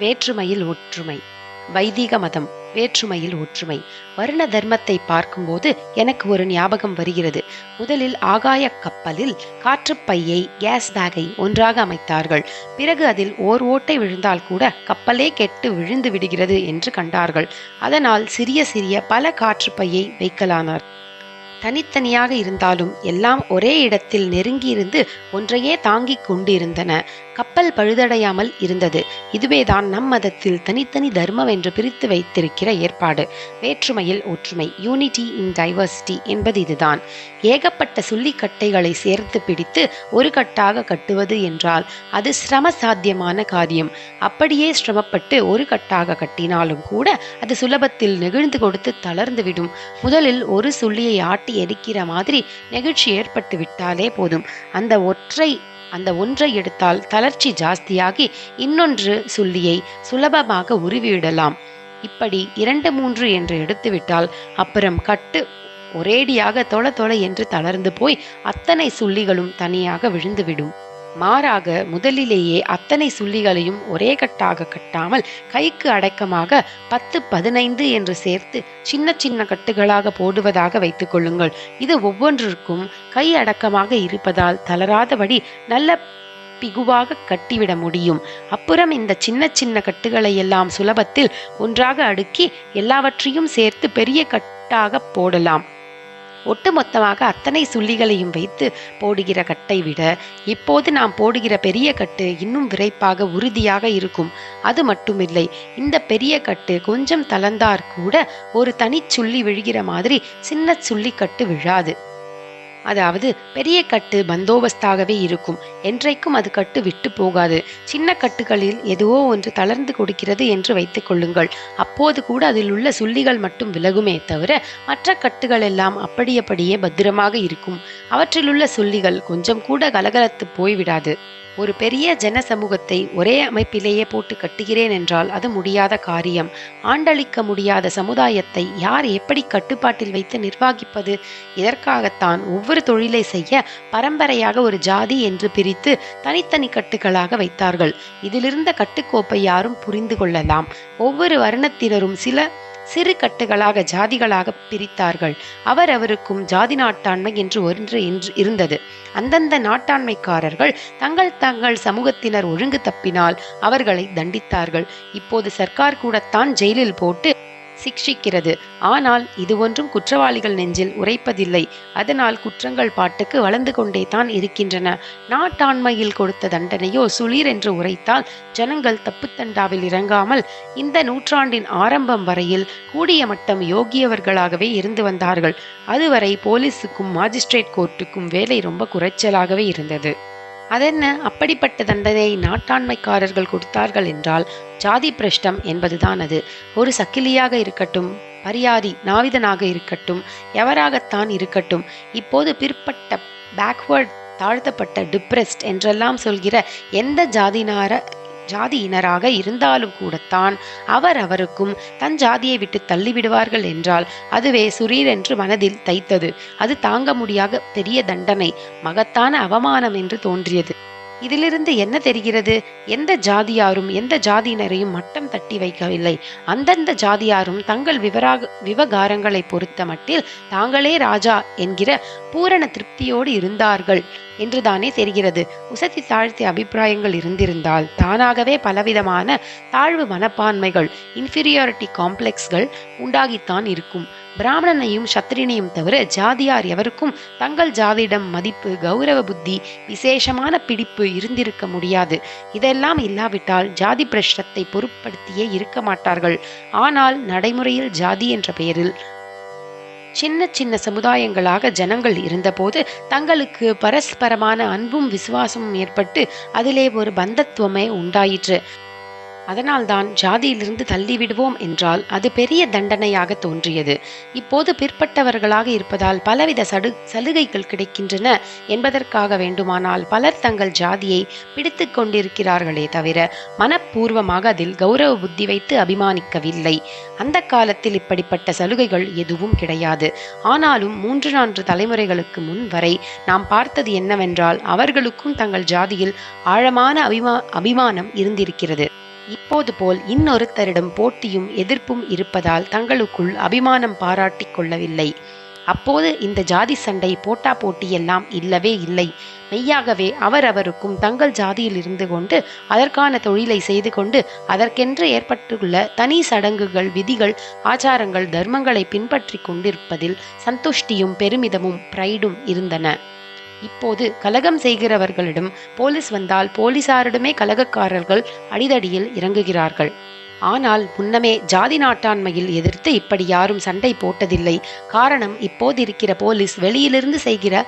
வேற்றுமையில் ஒற்றுமை. வைதிக மதம் வேற்றுமையில் ஒற்றுமை. வருண தர்மத்தை பார்க்கும்போது எனக்கு ஒரு ஞாபகம் வருகிறது. முதலில் ஆகாய கப்பலில் காற்றுப்பையை கேஸ் பேக்கை ஒன்றாக அமைத்தார்கள். பிறகு அதில் ஓர் ஓட்டை விழுந்தால் கூட கப்பலே கெட்டு விழுந்து விடுகிறது என்று கண்டார்கள். அதனால் சிறிய சிறிய பல காற்றுப்பையை வைக்கலானார். தனித்தனியாக இருந்தாலும் எல்லாம் ஒரே இடத்தில் நெருங்கியிருந்து ஒன்றையே தாங்கிக் கொண்டிருந்தன. கப்பல் பழுதடையாமல் இருந்தது. இதுவேதான் நம் மதத்தில் தனித்தனி தர்மம் என்று பிரித்து வைத்திருக்கிற ஏற்பாடு. வேற்றுமையில் ஒற்றுமை யூனிட்டி இன் டைவர்சிட்டி என்பது இதுதான். ஏகப்பட்ட சுள்ளிக்கட்டைகளை சேர்த்து பிடித்து ஒரு கட்டாக கட்டுவது என்றால் அது சிரம சாத்தியமான காரியம். அப்படியே சிரமப்பட்டு ஒரு கட்டாக கட்டினாலும் கூட அது சுலபத்தில் நெகிழ்ந்து கொடுத்து தளர்ந்து விடும். முதலில் ஒரு சுள்ளியை ஆட்டி எரிக்கிற மாதிரி நெகிழ்ச்சி ஏற்பட்டு விட்டாலே போதும். அந்த ஒற்றை அந்த ஒன்றை எடுத்தால் தளர்ச்சி ஜாஸ்தியாகி இன்னொன்று சுள்ளியை சுலபமாக உருவிவிடலாம் இப்படி இரண்டு மூன்று என்று எடுத்துவிட்டால் அப்புறம் கட்டு ஒரேடியாக தொள தொலை என்று தளர்ந்து போய் அத்தனை சுள்ளிகளும் தனியாக விழுந்துவிடும். மாறாக முதலிலேயே அத்தனை சுள்ளிகளையும் ஒரே கட்டாக கட்டாமல் கைக்கு அடக்கமாக பத்து பதினைந்து என்று சேர்த்து சின்ன சின்ன கட்டுகளாக போடுவதாக வைத்துக் கொள்ளுங்கள். இது ஒவ்வொன்றிற்கும் கை அடக்கமாக இருப்பதால் தளராதபடி நல்ல பிகுவாக கட்டிவிட முடியும். அப்புறம் இந்த சின்ன சின்ன கட்டுகளை எல்லாம் சுலபத்தில் ஒன்றாக அடுக்கி எல்லாவற்றையும் சேர்த்து பெரிய கட்டாக போடலாம். ஒட்டுமொத்தமாக அத்தனை சுள்ளிகளையும் வைத்து போடுகிற கட்டை விட இப்போது நாம் போடுகிற பெரிய கட்டு இன்னும் விரைப்பாக உறுதியாக இருக்கும். அது மட்டுமில்லை இந்த பெரிய கட்டு கொஞ்சம் தளர்ந்தார் கூட ஒரு தனி சுள்ளி விழுகிற மாதிரி சின்ன சுள்ளி கட்டு விழாது. அதாவது பெரிய கட்டு பந்தோபஸ்தாகவே இருக்கும். என்றைக்கும் அது கட்டு விட்டு போகாது. சின்ன கட்டுகளில் எதுவோ ஒன்று தளர்ந்து கொடுக்கிறது என்று வைத்துக் கொள்ளுங்கள். அப்போது கூட அதில் உள்ள சுள்ளிகள் மட்டும் விலகுமே தவிர மற்ற கட்டுகள் எல்லாம் அப்படியப்படியே பத்திரமாக இருக்கும். அவற்றிலுள்ள சுள்ளிகள் கொஞ்சம் கூட கலகலத்து போய்விடாது. ஒரு பெரிய ஜன சமூகத்தை ஒரே அமைப்பிலேயே போட்டு கட்டுகிறேன் என்றால் அது முடியாத காரியம். ஆண்டளிக்க முடியாத சமுதாயத்தை யார் எப்படி கட்டுப்பாட்டில் வைத்து நிர்வகிப்பது? இதற்காகத்தான் ஒவ்வொரு தொழிலை செய்ய பரம்பரையாக ஒரு ஜாதி என்று பிரித்து தனித்தனி கட்டுகளாக வைத்தார்கள்? இதிலிருந்த கட்டுக்கோப்பை யாரும் புரிந்து கொள்ளலாம். ஒவ்வொரு வருணத்தினரும் சில சிறு கட்டுகளாக ஜாதிகளாக பிரித்தார்கள். அவர் அவருக்கும் ஜாதி நாட்டாண்மை என்று ஒன்று என்று இருந்தது. அந்தந்த நாட்டாண்மைக்காரர்கள் தங்கள் தங்கள் சமூகத்தினர் ஒழுங்கு தப்பினால் அவர்களை தண்டித்தார்கள். இப்போது சர்க்கார் கூடத்தான் ஜெயிலில் போட்டு சிக்ஷிக்கிறது. ஆனால் இது ஒன்றும் குற்றவாளிகள் நெஞ்சில் உரைப்பதில்லை. அதனால் குற்றங்கள் பாட்டுக்கு வளர்ந்து கொண்டே தான் இருக்கின்றன. நாட்டாண்மையில் கொடுத்த தண்டனையோ சுளீர் என்று உரைத்தால் ஜனங்கள் தப்புத்தண்டாவில் இறங்காமல் இந்த நூற்றாண்டின் ஆரம்பம் வரையில் கூடிய மட்டம் யோகியவர்களாகவே இருந்து வந்தார்கள். அதுவரை போலீஸுக்கும் மாஜிஸ்ட்ரேட் கோர்ட்டுக்கும் வேலை ரொம்ப குறைச்சலாகவே இருந்தது. அதென்ன? அப்படிப்பட்ட தண்டனையை நாட்டாண்மைக்காரர்கள் கொடுத்தார்கள் என்றால் ஜாதி பிரஷ்டம் என்பதுதான் அது. ஒரு சக்கிலியாக இருக்கட்டும் பரியாதி நாவிதனாக இருக்கட்டும் எவராகத்தான் இருக்கட்டும் இப்போது பிற்பட்ட பேக்வேர்ட் தாழ்த்தப்பட்ட டிப்ரெஸ்ட் என்றெல்லாம் சொல்கிற எந்த ஜாதினார ஜாதியினராக இருந்தாலும் கூடத்தான் அவர் அவருக்கும் தன் ஜாதியை விட்டு தள்ளிவிடுவார்கள் என்றால் அதுவே சுரீர் என்று மனதில் தைத்தது. அது தாங்க முடியாத பெரிய தண்டனை மகத்தான அவமானம் என்று தோன்றியது. இதிலிருந்து என்ன தெரிகிறது? எந்த ஜாதியாரும் எந்த ஜாதியினரையும் மட்டம் தட்டி வைக்கவில்லை. அந்தந்த ஜாதியாரும் தங்கள் விவராக விவகாரங்களை பொறுத்த மட்டில் தாங்களே ராஜா என்கிற பூரண திருப்தியோடு இருந்தார்கள் என்றுதானே தெரிகிறது. உசத்தி தாழ்த்திய அபிப்பிராயங்கள் இருந்திருந்தால் தானாகவே பலவிதமான தாழ்வு மனப்பான்மைகள் இன்ஃபீரியாரிட்டி காம்ப்ளெக்ஸ்கள் உண்டாகித்தான் இருக்கும். பிராமணனையும் சத்திரியனையும் தவிர ஜாதியார் எவருக்கும் தங்கள் ஜாதியிடம் மதிப்பு கௌரவ புத்தி விசேஷமான பிடிப்பு இருந்திருக்க முடியாது. இதெல்லாம் இல்லாவிட்டால் ஜாதி பிரஷ்டத்தை பொருட்படுத்தியே இருக்க மாட்டார்கள். ஆனால் நடைமுறையில் ஜாதி என்ற பெயரில் சின்ன சின்ன சமுதாயங்களாக ஜனங்கள் இருந்தபோது தங்களுக்கு பரஸ்பரமான அன்பும் விசுவாசமும் ஏற்பட்டு அதிலே ஒரு பந்தத்துவமே உண்டாயிற்று. அதனால்தான் ஜாதியிலிருந்து தள்ளிவிடுவோம் என்றால் அது பெரிய தண்டனையாக தோன்றியது. இப்போது பிற்பட்டவர்களாக இருப்பதால் பலவித சடு சலுகைகள் கிடைக்கின்றன என்பதற்காக வேண்டுமானால் பலர் தங்கள் ஜாதியை பிடித்து கொண்டிருக்கிறார்களே தவிர மனப்பூர்வமாக அதில் கௌரவ புத்தி வைத்து அபிமானிக்கவில்லை. அந்த காலத்தில் இப்படிப்பட்ட சலுகைகள் எதுவும் கிடையாது. ஆனாலும் மூன்று நான்கு தலைமுறைகளுக்கு முன் வரை நாம் பார்த்தது என்னவென்றால் அவர்களுக்கும் தங்கள் ஜாதியில் ஆழமான அபிமா அபிமானம் இருந்திருக்கிறது. இப்போது போல் இன்னொருத்தரிடம் போட்டியும் எதிர்ப்பும் இருப்பதால் தங்களுக்குள் அபிமானம் பாராட்டிக் கொள்ளவில்லை. அப்போது இந்த ஜாதி சண்டை போட்டா போட்டி எல்லாம் இல்லவே இல்லை. மெய்யாகவே அவரவருக்கும் தங்கள் ஜாதியில் இருந்து கொண்டு அதற்கான தொழிலை செய்து கொண்டு அதற்கென்று ஏற்பட்டுள்ள தனி சடங்குகள் விதிகள் ஆச்சாரங்கள் தர்மங்களை பின்பற்றி கொண்டிருப்பதில் சந்துஷ்டியும் பெருமிதமும் பிரைடும் இருந்தன. இப்போது கலகம் செய்கிறவர்களிடம் போலீஸ் வந்தால் போலீசாரிடமே கலகக்காரர்கள் அடிதடியில் இறங்குகிறார்கள். ஆனால் முன்னமே ஜாதி நாட்டாண்மையில் எதிர்த்து இப்படி யாரும் சண்டை போட்டதில்லை. காரணம் இப்போதிருக்கிற போலீஸ் வெளியிலிருந்து செய்கிற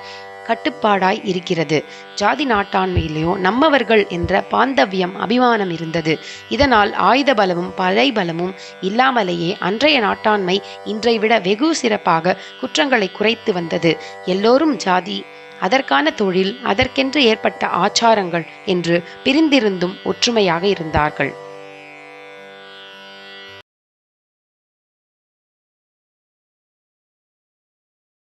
கட்டுப்பாடாய் இருக்கிறது. ஜாதி நாட்டாண்மையிலேயோ நம்மவர்கள் என்ற பாந்தவியம் அபிமானம் இருந்தது. இதனால் ஆயுத பலமும் படை பலமும் இல்லாமலேயே அன்றைய நாட்டாண்மை இன்றை விட வெகு சிறப்பாக குற்றங்களை குறைத்து வந்தது. எல்லோரும் ஜாதி அதற்கான தொழில் அதற்கென்று ஏற்பட்ட ஆச்சாரங்கள் என்று பிரிந்திருந்தும் ஒற்றுமையாக இருந்தார்கள்.